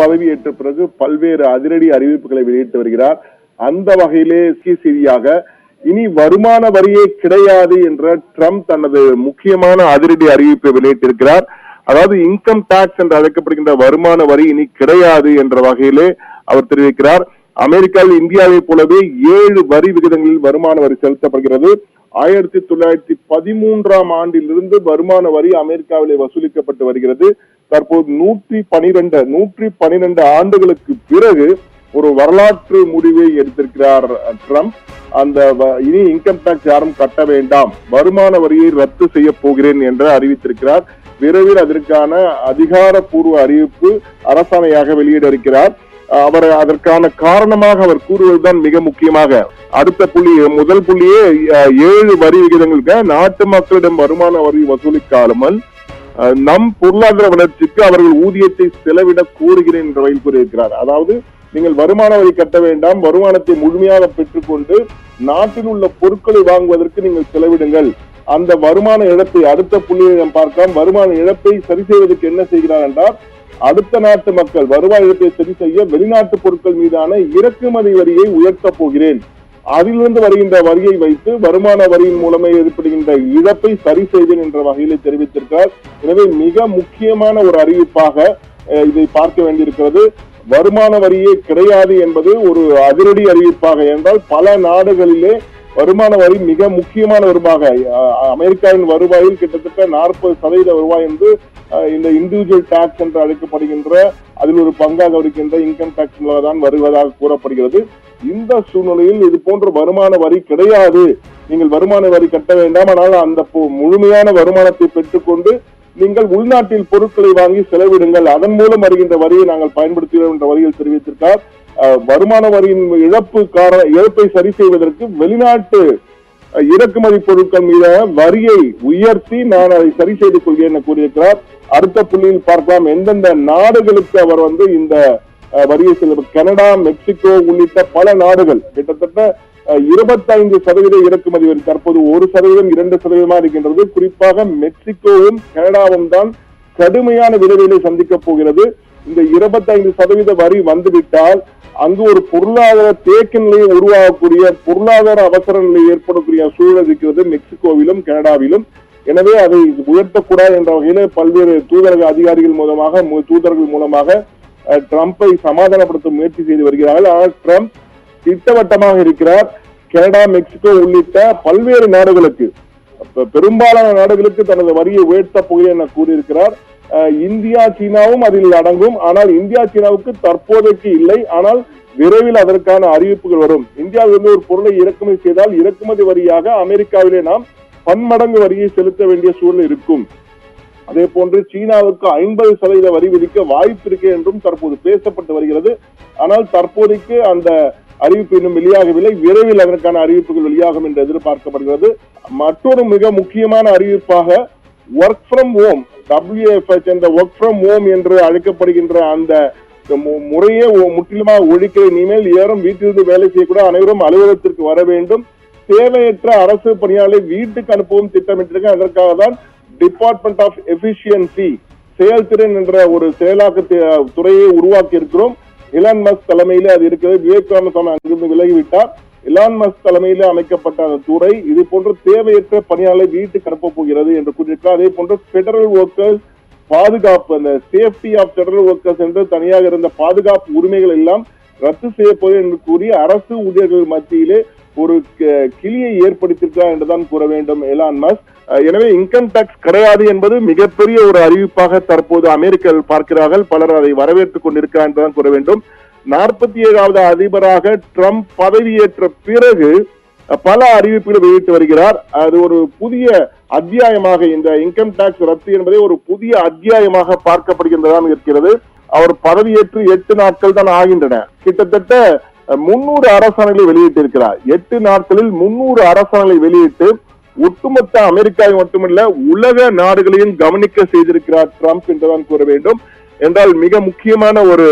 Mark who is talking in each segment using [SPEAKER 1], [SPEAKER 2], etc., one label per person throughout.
[SPEAKER 1] பதவியேற்ற பிறகு பல்வேறு அதிரடி அறிவிப்புகளை வெளியிட்டு வருகிறார் அந்த வகையிலே சீசீரியாக இனி வருமான வரியே கிடையாது என்ற டிரம்ப் தனது முக்கியமான அதிரடி அறிவிப்பை வெளியிட்டிருக்கிறார் அதாவது இன்கம் டாக்ஸ் என்று அழைக்கப்படுகின்ற வருமான வரி இனி கிடையாது என்ற வகையிலே அவர் தெரிவிக்கிறார் அமெரிக்காவில் இந்தியாவை போலவே ஏழு வரி விகிதங்களில் வருமான வரி செலுத்தப்படுகிறது ஆயிரத்தி தொள்ளாயிரத்தி பதிமூன்றாம் ஆண்டிலிருந்து வருமான வரி அமெரிக்காவிலே வசூலிக்கப்பட்டு வருகிறது தற்போது நூற்றி பனிரெண்டு நூற்றி பனிரெண்டு ஆண்டுகளுக்கு பிறகு ஒரு வரலாற்று முடிவை எடுத்திருக்கிறார் ட்ரம்ப் அந்த இனி இன்கம் டாக்ஸ் யாரும் கட்ட வேண்டாம் வருமான வரியை ரத்து செய்ய போகிறேன் என்று அறிவித்திருக்கிறார் விரைவில் அதற்கான அதிகாரப்பூர்வ அறிவிப்பு அரசாணையாக வெளியிட இருக்கிறார் அவர் அதற்கான காரணமாக அவர் கூறுவதுதான் மிக முக்கியமாக அடுத்த புள்ளி முதல் புள்ளியே ஏழு வரி விகிதங்களுக்கு நாட்டு மக்களிடம் வருமான வரி வசூலிக்காமல் நம் பொருளாதார வளர்ச்சிக்கு அவர்கள் ஊதியத்தை செலவிட கூறுகிறேன் என்று வகையில் கூறியிருக்கிறார் அதாவது நீங்கள் வருமான வரி கட்ட வேண்டாம் வருமானத்தை முழுமையாக பெற்றுக்கொண்டு நாட்டில் உள்ள பொருட்களை வாங்குவதற்கு நீங்கள் செலவிடுங்கள் அந்த வருமான இழப்பை அடுத்த புள்ளியை நாம் பார்க்கலாம் வருமான இழப்பை சரி செய்வதற்கு என்ன செய்கிறார் என்றால் அடுத்த நாட்டு மக்கள் வருவாய் இழப்பை சரி செய்ய வெளிநாட்டு பொருட்கள் மீதான இறக்குமதி வரியை உயர்த்தப் போகிறேன் அதிலிருந்து வருகின்ற வரியை வைத்து வருமான வரியின் மூலமே ஏற்படுகின்ற இழப்பை சரி செய்தேன் என்ற வகையில தெரிவித்திருக்கிறார் எனவே மிக முக்கியமான ஒரு அறிவிப்பாக இதை பார்க்க வேண்டியிருக்கிறது வருமான வரியே கிடையாது என்பது ஒரு அதிரடி அறிவிப்பாக என்றால் பல நாடுகளிலே வருமான வரி மிக முக்கியமான வருமாக அமெரிக்காவின் வருவாயில் கிட்டத்தட்ட நாற்பது சதவீத வருவாய் என்று இந்த இண்டிவிஜுவல் டாக்ஸ் என்று அழைக்கப்படுகின்ற அதில் ஒரு பங்காக இருக்கின்ற இன்கம் டாக்ஸ் தான் வருவதாக கூறப்படுகிறது இந்த சூழ்நிலையில் இது போன்ற வருமான வரி கிடையாது நீங்கள் வருமான வரி கட்ட வேண்டாம் ஆனால் அந்த முழுமையான வருமானத்தை பெற்றுக்கொண்டு நீங்கள் உள்நாட்டில் பொருட்களை வாங்கி செலவிடுங்கள் அதன் மூலம் வருகின்ற வரியை நாங்கள் பயன்படுத்துகிறோம் என்ற வரியில் தெரிவித்திருக்கார் வருமான வரியின் இழப்பு கார இழப்பை சரி செய்வதற்கு வெளிநாட்டு இறக்குமதி பொருட்கள் மீது வரியை உயர்த்தி நான் அதை சரி செய்து கொள்கிறேன் என கூறியிருக்கிறார் அடுத்த புள்ளியில் பார்க்கலாம் எந்தெந்த நாடுகளுக்கு அவர் வந்து இந்த வரியை செல்ல கனடா மெக்சிகோ உள்ளிட்ட பல நாடுகள் கிட்டத்தட்ட இருபத்தைந்து சதவீத இறக்குமதி வரி தற்போது ஒரு சதவீதம் இரண்டு சதவீதமா இருக்கின்றது குறிப்பாக மெக்சிகோவும் கனடாவும் தான் கடுமையான விளைவுகளை சந்திக்க போகிறது இந்த இருபத்தைந்து சதவீத வரி வந்துவிட்டால் அங்கு ஒரு பொருளாதார தேக்க நிலையை உருவாகக்கூடிய பொருளாதார அவசர நிலை ஏற்படக்கூடிய சூழல் இருக்கிறது மெக்சிகோவிலும் கனடாவிலும் எனவே அதை உயர்த்தக்கூடாது என்ற வகையில் பல்வேறு தூதரக அதிகாரிகள் மூலமாக தூதர்கள் மூலமாக ட்ரம்ப்பை சமாதானப்படுத்த முயற்சி செய்து வருகிறார்கள் ஆனால் ட்ரம்ப் திட்டவட்டமாக இருக்கிறார் கனடா மெக்சிகோ உள்ளிட்ட பல்வேறு நாடுகளுக்கு பெரும்பாலான நாடுகளுக்கு தனது வரியை உயர்த்தப் போகிறேன் என கூறியிருக்கிறார் இந்தியா சீனாவும் அதில் அடங்கும் ஆனால் இந்தியா சீனாவுக்கு தற்போதைக்கு இல்லை ஆனால் விரைவில் அதற்கான அறிவிப்புகள் வரும் இந்தியாவிலிருந்து ஒரு பொருளை இறக்குமதி செய்தால் இறக்குமதி வரியாக அமெரிக்காவிலே நாம் பன்மடங்கு வரியை செலுத்த வேண்டிய சூழல் இருக்கும் அதே போன்று சீனாவுக்கு ஐம்பது சதவீத வரி விதிக்க வாய்ப்பு இருக்கு என்றும் தற்போது பேசப்பட்டு வருகிறது ஆனால் தற்போதைக்கு அந்த அறிவிப்பு இன்னும் வெளியாகவில்லை விரைவில் அதற்கான அறிவிப்புகள் வெளியாகும் என்று எதிர்பார்க்கப்படுகிறது மற்றொரு மிக முக்கியமான அறிவிப்பாக ஒர்க் ஃப்ரம் ஹோம் டபிள்யூஎஃப்எச் என்ற ஒர்க் ஃப்ரம் ஹோம் என்று அழைக்கப்படுகின்ற அந்த முறையே முற்றிலுமாக ஒழிக்க இனிமேல் ஏறும் வீட்டிலிருந்து வேலை செய்யக்கூட அனைவரும் அலுவலகத்திற்கு வர வேண்டும் தேவையற்ற அரசு பணியாளரை வீட்டுக்கு அனுப்பவும் திட்டமிட்டிருக்க அதற்காக தான் டிபார்ட்மெண்ட் ஆஃப் எஃபிஷியன்சி செயல்திறன் என்ற ஒரு செயலாக்க துறையை உருவாக்கி இருக்கிறோம் இலான் மஸ்க் தலைமையிலே அது இருக்கிறது விவேகானந்த அங்கிருந்து விலகிவிட்டார் எலான் மஸ்க் தலைமையில் அமைக்கப்பட்ட அந்த துறை இது போன்ற தேவையற்ற பணியாளர்களை வீட்டுக்கு அனுப்ப போகிறது என்று கூறியிருக்கிறார் அதே போன்ற பெடரல் ஒர்க்கர்ஸ் பாதுகாப்பு அந்த சேஃப்டி ஆஃப் பெடரல் ஒர்க்கர்ஸ் என்று தனியாக இருந்த பாதுகாப்பு உரிமைகள் எல்லாம் ரத்து செய்யப்போது என்று கூறி அரசு ஊழியர்கள் மத்தியிலே ஒரு கிளியை ஏற்படுத்தியிருக்கிறார் என்றுதான் கூற வேண்டும் எலான் மஸ்க் எனவே இன்கம் டாக்ஸ் கிடையாது என்பது மிகப்பெரிய ஒரு அறிவிப்பாக தற்போது அமெரிக்கர்கள் பார்க்கிறார்கள் பலர் அதை வரவேற்றுக் கொண்டிருக்கிறார் என்றுதான் கூற வேண்டும் நாற்பத்தி ஏழாவது அதிபராக ட்ரம்ப் பதவியேற்ற பிறகு பல அறிவிப்புகளை வெளியிட்டு வருகிறார் அது ஒரு புதிய அத்தியாயமாக இந்த இன்கம் டாக்ஸ் ரத்து என்பதை ஒரு புதிய அத்தியாயமாக பார்க்கப்படுகின்றதாக இருக்கிறது அவர் பதவியேற்று எட்டு நாட்கள் தான் ஆகின்றன கிட்டத்தட்ட முன்னூறு அரசாணைகளை வெளியிட்டிருக்கிறார் எட்டு நாட்களில் முன்னூறு அரசாணைகளை வெளியிட்டு ஒட்டுமொத்த அமெரிக்காவை மட்டுமல்ல உலக நாடுகளையும் கவனிக்க செய்திருக்கிறார் ட்ரம்ப் என்றுதான் கூற வேண்டும் என்றால் மிக முக்கியமான ஒரு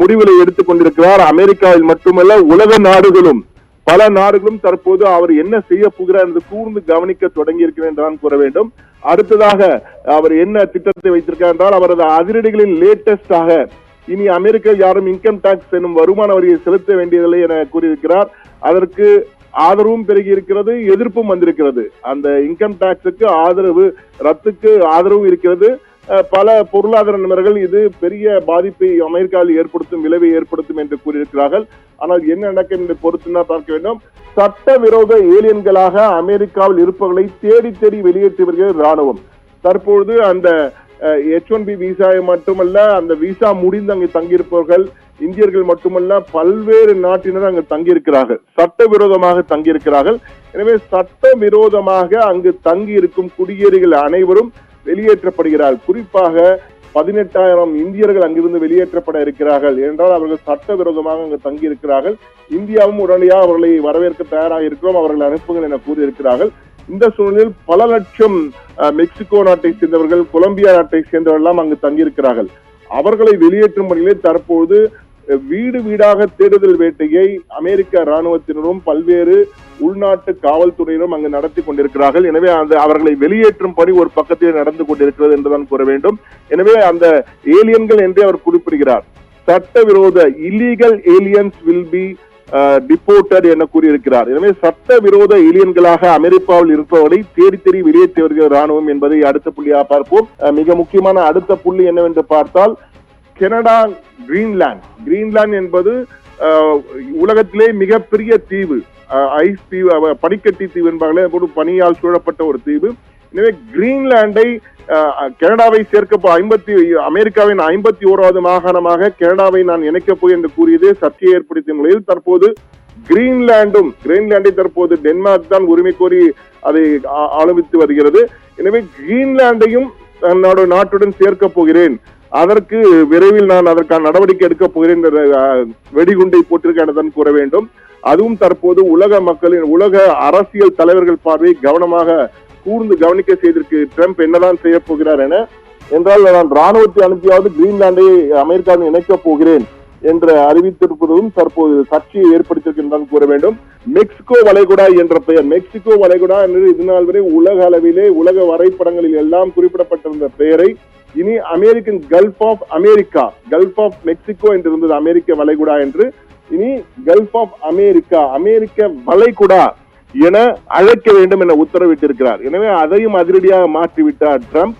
[SPEAKER 1] முடிவுகளை எடுத்துக் கொண்டிருக்கிறார் அமெரிக்காவில் மட்டுமல்ல உலக நாடுகளும் பல நாடுகளும் தற்போது அவர் என்ன செய்ய போகிறார் என்று கூர்ந்து கவனிக்க தொடங்கி இருக்கிறேன் என்றுதான் கூற வேண்டும் அடுத்ததாக அவர் என்ன திட்டத்தை வைத்திருக்கார் என்றால் அவரது அதிரடிகளின் லேட்டஸ்டாக இனி அமெரிக்கா யாரும் இன்கம் டாக்ஸ் என்னும் வருமான வரியை செலுத்த வேண்டியதில்லை என கூறியிருக்கிறார் அதற்கு ஆதரவும் பெருகி இருக்கிறது எதிர்ப்பும் வந்திருக்கிறது அந்த இன்கம் டாக்ஸுக்கு ஆதரவு ரத்துக்கு ஆதரவும் இருக்கிறது பல பொருளாதார நிபுணர்கள் இது பெரிய பாதிப்பை அமெரிக்காவில் ஏற்படுத்தும் விளைவை ஏற்படுத்தும் என்று கூறியிருக்கிறார்கள் ஆனால் என்ன நடக்கும் என்று பொறுத்துனா பார்க்க வேண்டும் சட்டவிரோத ஏலியன்களாக அமெரிக்காவில் இருப்பவர்களை தேடி தேடி வெளியேற்றி வருகிறது ராணுவம் தற்பொழுது அந்த எச் ஒன் பி விசா மட்டுமல்ல அந்த விசா முடிந்து அங்கே தங்கியிருப்பவர்கள் இந்தியர்கள் மட்டுமல்ல பல்வேறு நாட்டினர் அங்கு தங்கியிருக்கிறார்கள் சட்டவிரோதமாக தங்கியிருக்கிறார்கள் எனவே சட்டவிரோதமாக அங்கு தங்கி இருக்கும் குடியேறிகள் அனைவரும் வெளியேற்றப்படுகிறார் குறிப்பாக பதினெட்டாயிரம் இந்தியர்கள் அங்கிருந்து வெளியேற்றப்பட இருக்கிறார்கள் என்றால் அவர்கள் சட்டவிரோதமாக அங்கு தங்கியிருக்கிறார்கள் இந்தியாவும் உடனடியாக அவர்களை வரவேற்க தயாராக இருக்கிறோம் அவர்களை அனுப்புங்கள் என கூறியிருக்கிறார்கள் இந்த சூழலில் பல லட்சம் மெக்சிகோ நாட்டை சேர்ந்தவர்கள் கொலம்பியா நாட்டை சேர்ந்தவர்கள் எல்லாம் அங்கு தங்கியிருக்கிறார்கள் அவர்களை வெளியேற்றும் பணியிலே தற்போது வீடு வீடாக தேடுதல் வேட்டையை அமெரிக்க ராணுவத்தினரும் பல்வேறு உள்நாட்டு காவல்துறையினரும் அங்கு நடத்தி கொண்டிருக்கிறார்கள் எனவே அந்த அவர்களை வெளியேற்றும் பணி ஒரு பக்கத்தில் நடந்து கொண்டிருக்கிறது என்றுதான் கூற வேண்டும் எனவே அந்த ஏலியன்கள் என்றே அவர் குறிப்பிடுகிறார் சட்டவிரோத illegal aliens will be deported என கூறியிருக்கிறார் எனவே சட்ட விரோத அமெரிக்காவில் இருப்பவர்களை தேடி தேடி வெளியேற்றி வருகிற ராணுவம் என்பதை அடுத்த புள்ளியாக பார்ப்போம் மிக முக்கியமான அடுத்த புள்ளி என்னவென்று பார்த்தால் கெனடா கிரீன்லாந்து கிரீன்லாந்து என்பது உலகத்திலே மிகப்பெரிய தீவு ஐஸ் தீவு பனிக்கட்டி தீவு என்பார்களே பனியால் சூழப்பட்ட ஒரு தீவு எனவே கிரீன்லாண்டை கனடாவை சேர்க்க ஐம்பத்தி அமெரிக்காவின் ஐம்பத்தி ஓராவது மாகாணமாக கனடாவை நான் இணைக்கப் போய் என்று கூறியது சர்ச்சையை ஏற்படுத்திய நிலையில் தற்போது கிரீன்லாண்டும் கிரீன்லாண்டை தற்போது டென்மார்க் தான் உரிமை கோரி அதை ஆளுமித்து வருகிறது எனவே கிரீன்லாண்டையும் தன்னோட நாட்டுடன் சேர்க்கப் போகிறேன் அதற்கு விரைவில் நான் அதற்கான நடவடிக்கை எடுக்கப் போகிறேன் வெடிகுண்டை போட்டிருக்கேன் கூற வேண்டும் அதுவும் தற்போது உலக மக்களின் உலக அரசியல் தலைவர்கள் பார்வை கவனமாக கூர்ந்து கவனிக்க செய்திருக்கு ட்ரம்ப் என்னதான் செய்ய போகிறார் என என்றால் நான் ராணுவத்தை அனுப்பியாவது கிரீன்லாண்டை அமெரிக்காவில் இணைக்கப் போகிறேன் என்று அறிவித்திருப்பதும் தற்போது சர்ச்சையை ஏற்படுத்தியிருக்கின்றான் கூற வேண்டும் மெக்சிகோ வளைகுடா என்ற பெயர் மெக்சிகோ வளைகுடா என்று இதுநாள் வரை உலக அளவிலே உலக வரைபடங்களில் எல்லாம் குறிப்பிடப்பட்டிருந்த பெயரை இனி American gulf of America gulf of Mexico என்று இருந்தது அமெரிக்க வளைகுடா என்று இனி கல்ஃப் ஆஃப் அமெரிக்கா அமெரிக்க வளைகுடா என அழைக்க வேண்டும் என உத்தரவிட்டிருக்கிறார் எனவே அதையும் அதிரடியாக மாற்றிவிட்டார் ட்ரம்ப்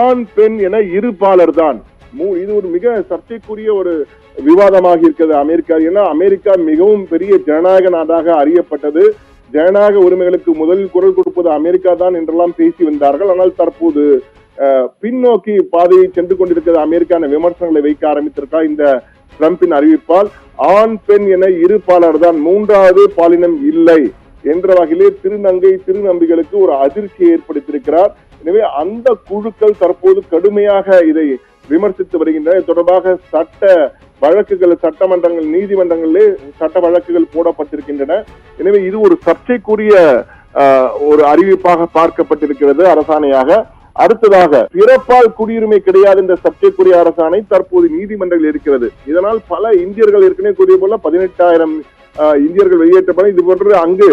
[SPEAKER 1] ஆண் பெண் என இருபாலர் தான் இது ஒரு மிக சர்ச்சைக்குரிய ஒரு விவாதமாக இருக்கிறது அமெரிக்கா ஏன்னா அமெரிக்கா மிகவும் பெரிய ஜனநாயக நாடாக அறியப்பட்டது ஜனநாயக உரிமைகளுக்கு முதலில் குரல் கொடுப்பது அமெரிக்கா தான் என்றெல்லாம் பேசி வந்தார்கள் ஆனால் தற்போது பின்னோக்கி பாதையை சென்று கொண்டிருக்கிற அமெரிக்கான விமர்சனங்களை வைக்க ஆரம்பித்திருக்கா இந்த ட்ரம்பின் அறிவிப்பால் ஆண் பெண் என இரு பாலர் தான் மூன்றாவது பாலினம் இல்லை என்ற வகையிலே திருநங்கை திருநம்பிகளுக்கு ஒரு அதிர்ச்சியை ஏற்படுத்தியிருக்கிறார் எனவே அந்த குழுக்கள் தற்போது கடுமையாக இதை விமர்சித்து வருகின்றன தொடர்பாக சட்ட வழக்குகள் சட்டமன்றங்கள் நீதிமன்றங்களிலே சட்ட வழக்குகள் போடப்பட்டிருக்கின்றன எனவே இது ஒரு சர்ச்சைக்குரிய ஒரு அறிவிப்பாக பார்க்கப்பட்டிருக்கிறது அரசாணையாக அடுத்ததாக பிறப்பால் குடியுரிமை கிடையாது என்ற சர்ச்சைக்குரிய அரசாணை தற்போது நீதிமன்றங்கள் இருக்கிறது இதனால் பல இந்தியர்கள் ஏற்கனவே கூறிய போல பதினெட்டாயிரம் இந்தியர்கள் வெளியேற்றப்பட இது போன்று அங்கு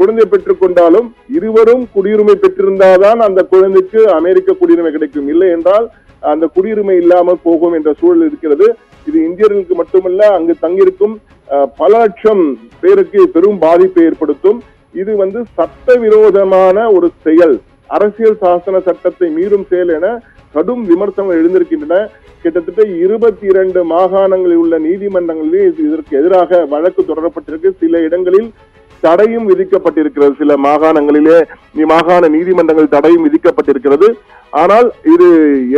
[SPEAKER 1] குழந்தை பெற்றுக் கொண்டாலும் இருவரும் குடியுரிமை பெற்றிருந்தால்தான் அந்த குழந்தைக்கு அமெரிக்க குடியுரிமை கிடைக்கும் இல்லை என்றால் அந்த குடியுரிமை இல்லாமல் போகும் என்ற சூழல் இருக்கிறது இது இந்தியர்களுக்கு மட்டுமல்ல அங்கு தங்கியிருக்கும் பல லட்சம் பேருக்கு பெரும் பாதிப்பை ஏற்படுத்தும் இது வந்து சட்டவிரோதமான ஒரு செயல் அரசியல் சாசன சட்டத்தை மீறும் செயல் என கடும் விமர்சனம் எழுந்திருக்கின்றன கிட்டத்தட்ட இருபத்தி இரண்டு மாகாணங்களில் உள்ள நீதிமன்றங்களிலே இதற்கு எதிராக வழக்கு தொடரப்பட்டிருக்கு சில இடங்களில் தடையும் விதிக்கப்பட்டிருக்கிறது சில மாகாணங்களிலே மாகாண நீதிமன்றங்கள் தடையும் விதிக்கப்பட்டிருக்கிறது ஆனால் இது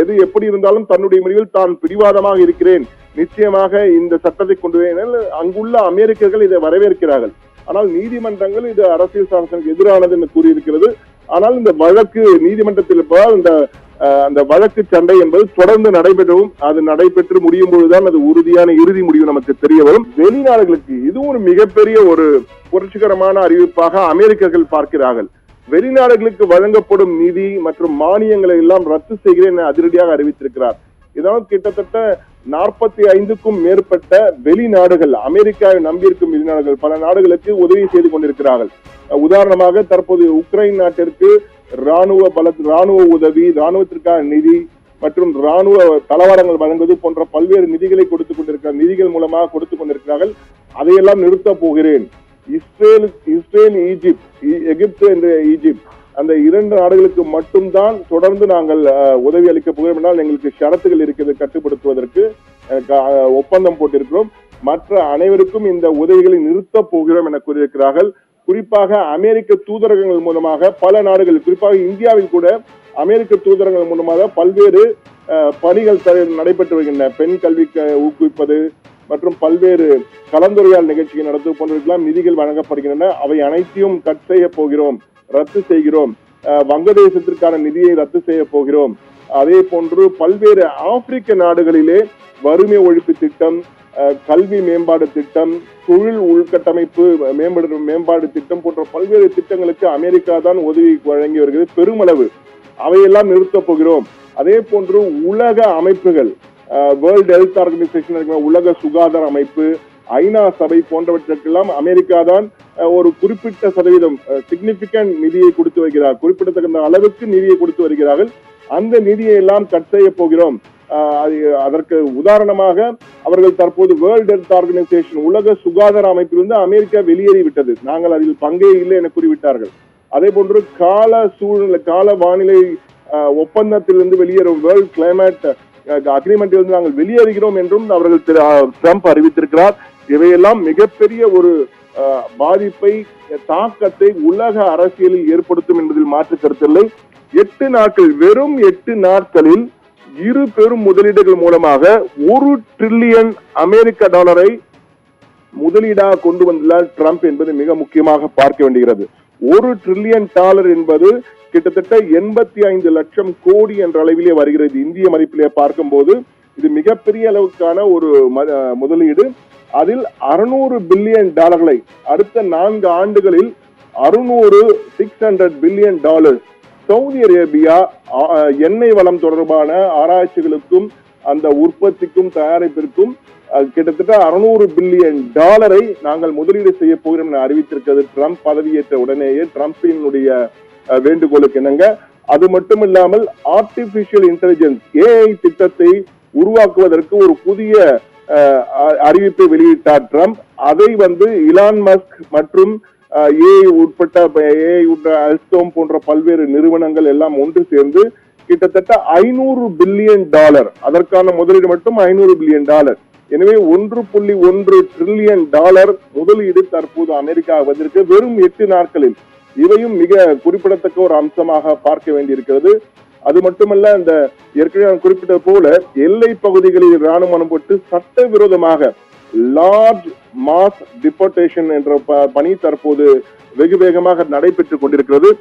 [SPEAKER 1] எது எப்படி இருந்தாலும் தன்னுடைய முடிவில் தான் பிடிவாதமாக இருக்கிறேன் நிச்சயமாக இந்த சட்டத்தை கொண்டு அங்குள்ள அமெரிக்கர்கள் இதை வரவேற்கிறார்கள் ஆனால் நீதிமன்றங்கள் இது அரசியல் சாசனம் எதிரானது என்று கூறியிருக்கிறது ஆனால் இந்த வழக்கு நீதிமன்றத்தில் இருப்பதால் இந்த அந்த வழக்கு சண்டை என்பது தொடர்ந்து நடைபெறவும் அது நடைபெற்று முடியும் பொழுதுதான் அது உறுதியான இறுதி முடிவு நமக்கு தெரிய வரும் வெளிநாடுகளுக்கு இது ஒரு மிகப்பெரிய ஒரு புரட்சிகரமான அறிவிப்பாக அமெரிக்கர்கள் பார்க்கிறார்கள் வெளிநாடுகளுக்கு வழங்கப்படும் நிதி மற்றும் மானியங்களை எல்லாம் ரத்து செய்கிறேன் என அதிரடியாக அறிவித்திருக்கிறார் இதனால் கிட்டத்தட்ட நாற்பத்தி ஐந்துக்கும் மேற்பட்ட வெளிநாடுகள் அமெரிக்காவை நம்பியிருக்கும் வெளிநாடுகள் பல நாடுகளுக்கு உதவி செய்து கொண்டிருக்கிறார்கள் உதாரணமாக தற்போது உக்ரைன் நாட்டிற்கு ராணுவ பல ராணுவ உதவி ராணுவத்திற்கான நிதி மற்றும் ராணுவ தளவாடங்கள் வழங்குவது போன்ற பல்வேறு நிதிகளை கொடுத்துக் கொண்டிருக்கிற நிதிகள் மூலமாக கொடுத்து கொண்டிருக்கிறார்கள் அதையெல்லாம் நிறுத்தப் போகிறேன் இஸ்ரேல் இஸ்ரேல் ஈஜிப்ட் எகிப்து என்ற ஈஜிப்ட் அந்த இரண்டு நாடுகளுக்கு மட்டும்தான் தொடர்ந்து நாங்கள் உதவி அளிக்க போகிறோம் என்றால் எங்களுக்கு ஷரத்துகள் இருக்கிறது கட்டுப்படுத்துவதற்கு ஒப்பந்தம் போட்டிருக்கிறோம் மற்ற அனைவருக்கும் இந்த உதவிகளை நிறுத்தப் போகிறோம் என கூறியிருக்கிறார்கள் குறிப்பாக அமெரிக்க தூதரகங்கள் மூலமாக பல நாடுகள் குறிப்பாக இந்தியாவில் கூட அமெரிக்க தூதரகங்கள் மூலமாக பல்வேறு பணிகள் நடைபெற்று வருகின்றன பெண் கல்விக்கு ஊக்குவிப்பது மற்றும் பல்வேறு கலந்துரையாடல் நிகழ்ச்சிகள் நடத்துவது போன்றவர்களெல்லாம் நிதிகள் வழங்கப்படுகின்றன அவை அனைத்தையும் கட் செய்ய போகிறோம் ரத்து செய்கிறோம் வங்கதேசத்திற்கான நிதியை ரத்து செய்ய போகிறோம் அதே போன்று பல்வேறு ஆப்பிரிக்க நாடுகளிலே வறுமை ஒழிப்பு திட்டம் கல்வி மேம்பாடு திட்டம் தொழில் உள்கட்டமைப்பு மேம்பாடு மேம்பாடு திட்டம் போன்ற பல்வேறு திட்டங்களுக்கு அமெரிக்கா தான் உதவி வழங்கி வருகிறது பெருமளவு அவையெல்லாம் நிறுத்தப் போகிறோம் அதே போன்று உலக அமைப்புகள் வேர்ல்ட் ஹெல்த் ஆர்கனைசேஷன் உலக சுகாதார அமைப்பு ஐநா சபை போன்றவற்றுக்கெல்லாம் அமெரிக்கா தான் ஒரு குறிப்பிட்ட சதவீதம் சிக்னிபிகண்ட் நிதியை கொடுத்து வருகிறார் குறிப்பிடத்தகுந்த அளவுக்கு நிதியை கொடுத்து வருகிறார்கள் அந்த நிதியை எல்லாம் கட் செய்ய போகிறோம் அதற்கு உதாரணமாக அவர்கள் தற்போது வேர்ல்டு ஹெல்த் ஆர்கனைசேஷன் உலக சுகாதார அமைப்பிலிருந்து அமெரிக்கா வெளியேறிவிட்டது நாங்கள் அதில் பங்கே இல்லை என கூறிவிட்டார்கள் அதே போன்று கால சூழ்நிலை கால வானிலை ஒப்பந்தத்திலிருந்து வெளியேறும் வேர்ல்ட் கிளைமேட் இருந்து நாங்கள் வெளியேறுகிறோம் என்றும் அவர்கள் ட்ரம்ப் அறிவித்திருக்கிறார் இவையெல்லாம் மிகப்பெரிய ஒரு பாதிப்பை தாக்கத்தை உலக அரசியலில் ஏற்படுத்தும் என்பதில் மாற்று கருத்தில்லை எட்டு நாட்கள் வெறும் எட்டு நாட்களில் இரு பெரும் முதலீடுகள் மூலமாக ஒரு டிரில்லியன் அமெரிக்க டாலரை முதலீடாக கொண்டு வந்துள்ளார் ட்ரம்ப் என்பது மிக முக்கியமாக பார்க்க வேண்டுகிறது ஒரு ட்ரில்லியன் டாலர் என்பது கிட்டத்தட்ட எண்பத்தி ஐந்து லட்சம் கோடி என்ற அளவிலே வருகிறது இந்திய மதிப்பிலே பார்க்கும்போது இது மிகப்பெரிய அளவுக்கான ஒரு முதலீடு அதில் அறுநூறு பில்லியன் டாலர்களை அடுத்த நான்கு ஆண்டுகளில் அறுநூறு six hundred billion dollar Saudi Arabia எண்ணெய் வளம் தொடர்பான ஆராய்ச்சிகளுக்கும் அந்த உற்பத்திக்கும் தயாரிப்பிற்கும் கிட்டத்தட்ட அறுநூறு பில்லியன் டாலரை நாங்கள் முதலீடு செய்ய போகிறோம் என அறிவித்திருக்கிறது ட்ரம்ப் பதவியேற்ற உடனேயே ட்ரம்பினுடைய வேண்டுகோளுக்கு என்னங்க அது மட்டும் இல்லாமல் ஆர்டிபிஷியல் இன்டெலிஜென்ஸ் ஏஐ திட்டத்தை உருவாக்குவதற்கு ஒரு புதிய அறிவிப்பை வெளியிட்டார் ட்ரம்ப் அதை வந்து இலான் மஸ்க் மற்றும் ஏஐ உட்பட்ட ஏஐ அல்ஸ்டோம் போன்ற பல்வேறு நிறுவனங்கள் எல்லாம் ஒன்று சேர்ந்து கிட்டத்தட்ட ஐநூறு பில்லியன் டாலர் அதற்கான முதலீடு மட்டும் ஐநூறு பில்லியன் டாலர் எனவே ஒன்று புள்ளி ஒன்று ட்ரில்லியன் டாலர் முதலீடு தற்போது அமெரிக்கா வந்திருக்கு வெறும் எட்டு நாட்களில் இவையும் மிக குறிப்பிடத்தக்க ஒரு அம்சமாக பார்க்க வேண்டியிருக்கிறது அது மட்டுமல்ல இந்த ஏற்கனவே நான் போல எல்லை பகுதிகளில் ராணுவ அனுப்பட்டு சட்டவிரோதமாக லார்ஜ் மாஸ் டிபோர்டேஷன் என்ற பணி தற்போது வெகு வேகமாக நடைபெற்றுக் கொண்டிருக்கிறது